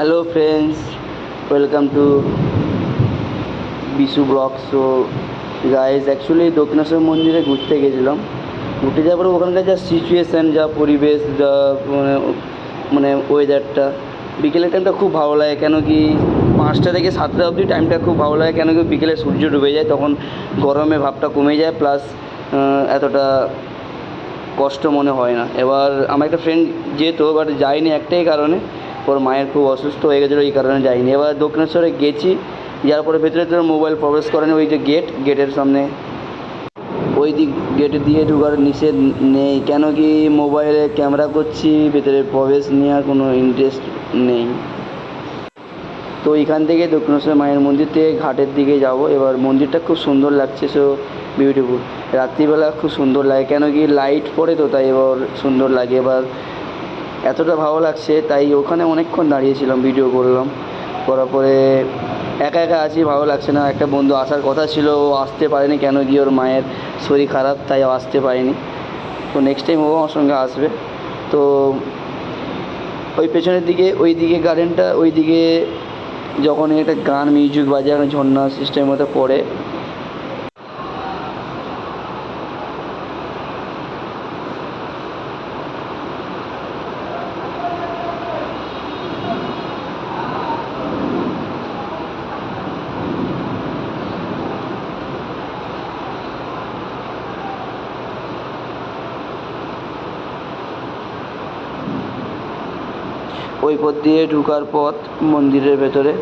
Hello friends welcome to Bishu blog so guys actually Dakshineswar মন্দিরে ঘুরতে গেছিলাম। ঘুরতে যাওয়ার পরে ওখানকার যা সিচুয়েশান যা পরিবেশ, যা মানে মানে ওয়েদারটা বিকেলের টাইমটা খুব ভালো লাগে। কেন কি, পাঁচটা থেকে সাতটা অবধি টাইমটা খুব ভালো লাগে। কেন কি, বিকেলে সূর্য ডুবে যায়, তখন গরমে ভাবটা কমে যায়। প্লাস এতটা কষ্ট মনে হয় না। এবার, আমার একটা ফ্রেন্ড যেত বাট যায়নি একটাই কারণে। ওর মায়ের খুব অসুস্থ হয়ে গেছিল, এই কারণে যায়নি। এবার দক্ষিণেশ্বরে গেছি যার পরে ভেতরে তো মোবাইল প্রবেশ করেনি, ওই যে গেট গেটের সামনে। ওই দিক গেট দিয়ে ঢুকার নিষেধ নেই। কেন কি মোবাইলে ক্যামেরা করছি, ভেতরে প্রবেশ নেওয়ার কোনো ইন্টারেস্ট নেই। তো এখান থেকে দক্ষিণেশ্বর মায়ের মন্দির থেকে ঘাটের দিকে যাব। এবার মন্দিরটা খুব সুন্দর লাগছে সো বিউটিফুল রাত্রিবেলা খুব সুন্দর লাগে। কেন কি লাইট পড়ে তো, তাই এবার সুন্দর লাগে। এবার এতটা ভালো লাগছে, তাই ওখানে অনেকক্ষণ দাঁড়িয়েছিলাম ভিডিও করলাম। করার পরে একা একা আছি, ভালো লাগছে না। একটা বন্ধু আসার কথা ছিল, ও আসতে পারেনি কেন কি ওর মায়ের শরীর খারাপ, তাই আসতে পারেনি। তো নেক্সট টাইম ও আমার সঙ্গে আসবে। তো ওই পেছনের দিকে, ওই দিকে গার্ডেনটা ওই দিকে যখন একটা গান মিউজিক বাজে এখন ঝর্ণা সিস্টেমের মতো পড়ে ওই পথ দিয়ে ঢুকার পথ মন্দিরের ভেতরে।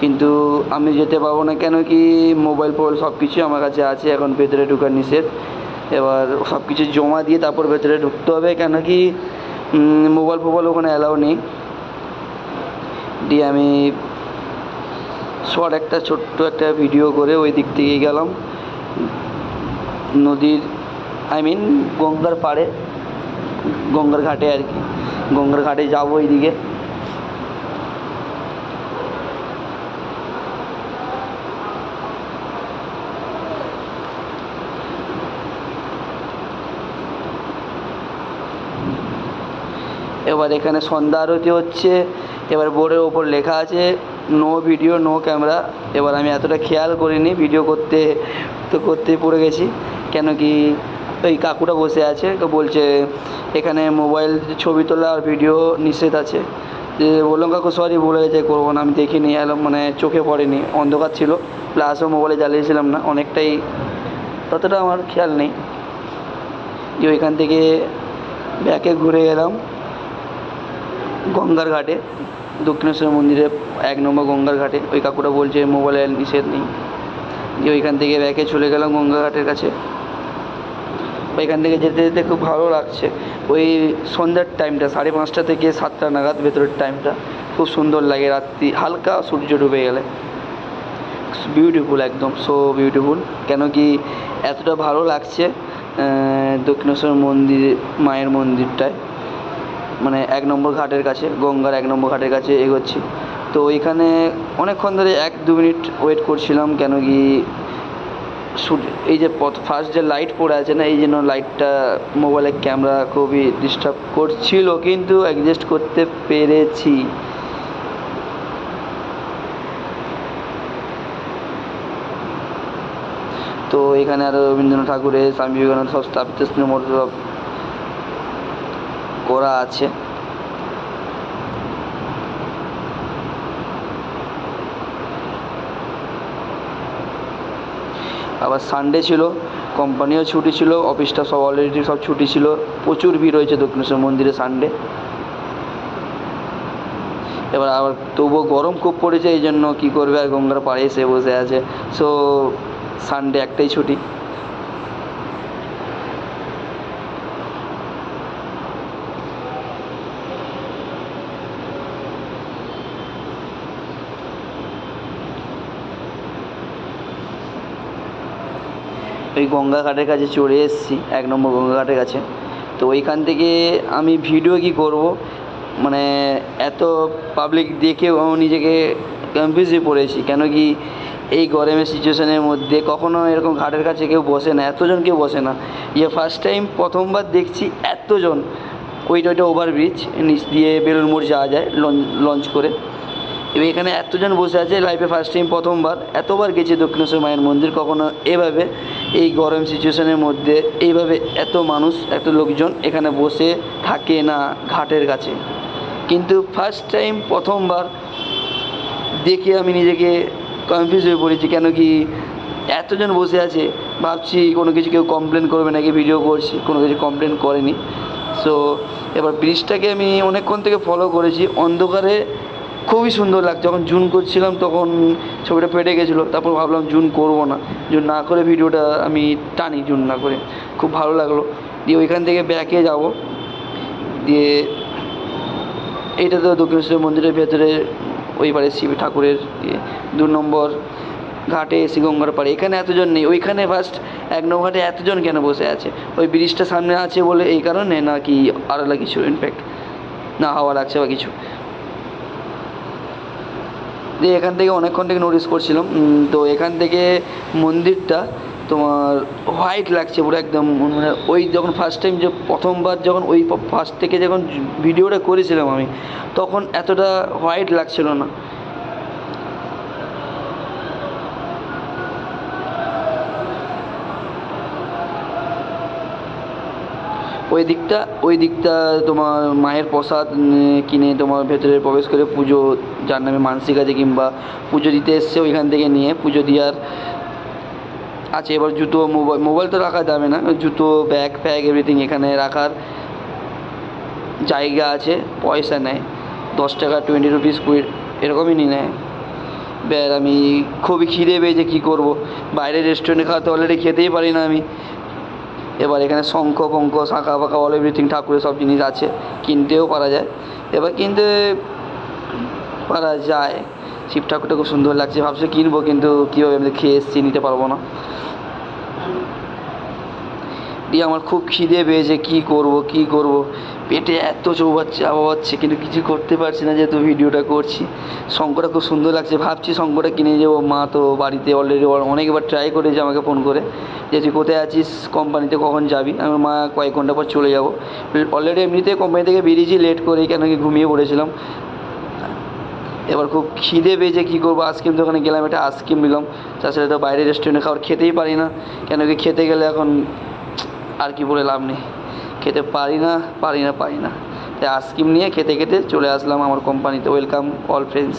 কিন্তু আমি যেতে পারব না কেন কি মোবাইল ফোবাইল সব কিছুই আমার কাছে আছে, এখন ভেতরে ঢুকার নিষেধ। এবার সব কিছু জমা দিয়ে তারপর ভেতরে ঢুকতে হবে কেন কি মোবাইল ফোবাইল ওখানে অ্যালাউ নেই। দিয়ে আমি শর্ট একটা, ছোট্ট একটা ভিডিও করে ওই দিক থেকে গেলাম। নদীর, আই মিন গঙ্গার পাড়ে। গঙ্গার ঘাটে আর কি। গঙ্গার ঘাটে যাব এইদিকে। এবার এখানে সন্ধ্যা আরতি হচ্ছে। এবার বোর্ডের ওপর লেখা আছে, নো ভিডিও, নো ক্যামেরা। এবার আমি এতটা খেয়াল করিনি, ভিডিও করতে, তো করতেই পড়ে গেছি। কেন কি ওই কাকুটা বসে আছে, তো বলছে, এখানে মোবাইল, ছবি তোলা আর ভিডিও নিষেধ আছে। যে বললাম, কাকু সরি ভুলে গেছে, করব না। আমি দেখিনি এলাম মানে চোখে পড়েনি, অন্ধকার ছিল। প্লাসও মোবাইলে জ্বালিয়েছিলাম না, অনেকটাই ততটা আমার খেয়াল নেই। যে ওইখান থেকে ব্যাকে ঘুরে গেলাম গঙ্গার ঘাটে, দক্ষিণেশ্বর মন্দিরে, এক নম্বর গঙ্গার ঘাটে। ওই কাকুটা বলছে, মোবাইলে নিষেধ নেই। যে ওইখান থেকে ব্যাকে চলে গেলাম গঙ্গা ঘাটের কাছে। ওইখান থেকে যেতে যেতে খুব ভালো লাগছে। ওই সন্ধ্যার টাইমটা সাড়ে পাঁচটা থেকে সাতটা নাগাদ ভেতরের টাইমটা খুব সুন্দর লাগে রাত্রি, হালকা সূর্য ডুবে গেলে। বিউটিফুল একদম সো বিউটিফুল কেন কি এতটা ভালো লাগছে দক্ষিণেশ্বর মন্দির, মায়ের মন্দিরটায়। মানে এক নম্বর ঘাটের কাছে, গঙ্গার এক নম্বর ঘাটের কাছে এগোচ্ছি। তো ওইখানে অনেকক্ষণ ধরে এক দু মিনিট ওয়েট করছিলাম, কেন কি এই যে পথ ফার্স্ট যে লাইট পড়ে আছে না, এই জন্য লাইটটা মোবাইলের ক্যামেরা খুবই ডিস্টার্ব করছিল, কিন্তু অ্যাডজাস্ট করতে পেরেছি। তো এখানে আরও রবীন্দ্রনাথ ঠাকুরের স্বামী বিবেকানন্দ সব স্থাপিত করা আছে। আবার সানডে ছিল কোম্পানিও ছুটি ছিল অফিসটা সব অলরেডি সব ছুটি ছিল। প্রচুর ভিড় হয়েছে দক্ষিণেশ্বর মন্দিরে সানডে এবার আবার তবুও গরম খুব পড়েছে এই জন্য কী করবে আর গঙ্গার পাড়ে এসে বসে আছে। সো সানডে একটাই ছুটি। ওই গঙ্গা ঘাটের কাছে চলে এসেছি, এক নম্বর গঙ্গা ঘাটের কাছে। তো ওইখান থেকে আমি ভিডিও কি করব? মানে এত পাবলিক দেখেও নিজেকে কনফিউজে পড়েছি। কেন কি এই গরমের সিচুয়েশনের মধ্যে কখনো এরকম ঘাটের কাছে কেউ বসে না, এতজন কেউ বসে না। ইয়ে ফার্স্ট টাইম প্রথমবার দেখছি এতজন। ওইটা ওইটা ওভারব্রিজ নিচ দিয়ে বেলুড় মোড় যাওয়া যায় লঞ্চ করে। এবার এখানে এতজন বসে আছে লাইফে ফার্স্ট টাইম প্রথমবার। এতবার গেছি দক্ষিণেশ্বর মায়ের মন্দির, কখনো এভাবে এই গরম সিচুয়েশনের মধ্যে এইভাবে এত মানুষ, এত লোকজন এখানে বসে থাকে না ঘাটের কাছে। কিন্তু ফার্স্ট টাইম প্রথমবার দেখে আমি নিজেকে কনফিউজ হয়ে পড়েছি, কেন কি এতজন বসে আছে, ভাবছি কোনো কিছু কেউ কমপ্লেন করবে নাকি ভিডিও করছি, কোনো কিছু কমপ্লেন করেনি। সো এবার ব্রিজটাকে আমি অনেকক্ষণ থেকে ফলো করেছি, অন্ধকারে খুবই সুন্দর লাগছে। যখন জুন করছিলাম তখন ছবিটা ফেটে গেছিল। তারপর ভাবলাম জুন করব না। জুন না করে ভিডিওটা আমি টানি জুন না করে। খুব ভালো লাগল। দিয়ে ওইখান থেকে ব্যাকে যাব। দিয়ে এইটা তো দক্ষিণেশ্বর মন্দিরের ভেতরে ওই পারে শিব ঠাকুরের ইয়ে দু নম্বর ঘাটে এসি গঙ্গার পাড়ে। এখানে এতজন নেই। ওইখানে ফার্স্ট এক নম্বর ঘাটে এতজন কেন বসে আছে? ওই ব্রিজটা সামনে আছে বলে এই কারণে নাকি আলাদা কিছু ইনফ্যাক্ট না হাওয়া লাগছে বা কিছু? দিয়ে এখান থেকে অনেকক্ষণ থেকে নোটিস করছিলাম। তো এখান থেকে মন্দিরটা তোমার হোয়াইট লাগছে পুরো একদম মানে ওই যখন ফার্স্ট টাইম যে প্রথমবার যখন ওই ফার্স্ট থেকে যখন ভিডিওটা করেছিলাম আমি, তখন এতটা হোয়াইট লাগছিল না। ওই দিকটা ওই দিকটা তোমার মায়ের প্রসাদ কিনে তোমার ভেতরে প্রবেশ করে পুজো, যার নামে মানসিক আছে কিংবা পুজো দিতে এসছে ওইখান থেকে নিয়ে পুজো দেওয়ার আছে। এবার জুতো মোবাইল মোবাইল তো রাখা যাবে না, জুতো, ব্যাগ, ফ্যাগ এভরিথিং এখানে রাখার জায়গা আছে, পয়সা নেয়। দশ টাকা টোয়েন্টি রুপিস কুড়ি এরকমই নিয়ে নেয়। ব্যার আমি খুবই খিদে পেয়েছে কী করব। বাইরে রেস্টুরেন্টে খাওয়াতে অলরেডি খেতেই পারি না আমি। এবার এখানে শঙ্খ, পঙ্খ, শাঁখা ফাঁকা অল এভরিথিং ঠাকুরের সব জিনিস আছে। কিনতেও পারা যায়। এবার কিনতে পারা যায়। শিব ঠাকুরটা খুব সুন্দর লাগছে। ভাবছি কিনবো, কিন্তু কীভাবে আমি খেয়ে এসছি, নিতে পারব না। দিয়ে আমার খুব খিদে পেয়েছে, কী করব কী করব? পেটে এত চৌবাচ্ছে আবাবাচ্ছে কিন্তু কিছু করতে পারছি না যেহেতু ভিডিওটা করছি। শঙ্করটা খুব সুন্দর লাগছে, ভাবছি শঙ্করটা কিনে যাব। মা তো বাড়িতে অলরেডি অনেকবার ট্রাই করেছে আমাকে ফোন করে যে, তুই কোথায় আছিস? কোম্পানিতে কখন যাবি? আমি মা, কয়েক ঘণ্টা পর চলে যাব। অলরেডি এমনিতে কোম্পানি থেকে বেরিয়েছি লেট করে কেন কি ঘুমিয়ে পড়েছিলাম। এবার খুব খিদে পেয়েছে, কী করব? আইসক্রিম দোকানে গেলাম, একটা আইসক্রিম নিলাম। তাছাড়া তো বাইরে রেস্টুরেন্টে খাবার খেতেই পারি না। কেন কি খেতে গেলে এখন আর কি বলে লাভ নেই। খেতে পারি না পারি না পারি না। তাই আইসক্রিম নিয়ে খেতে খেতে চলে আসলাম আমার কোম্পানিতে ওয়েলকাম অল ফ্রেন্ডস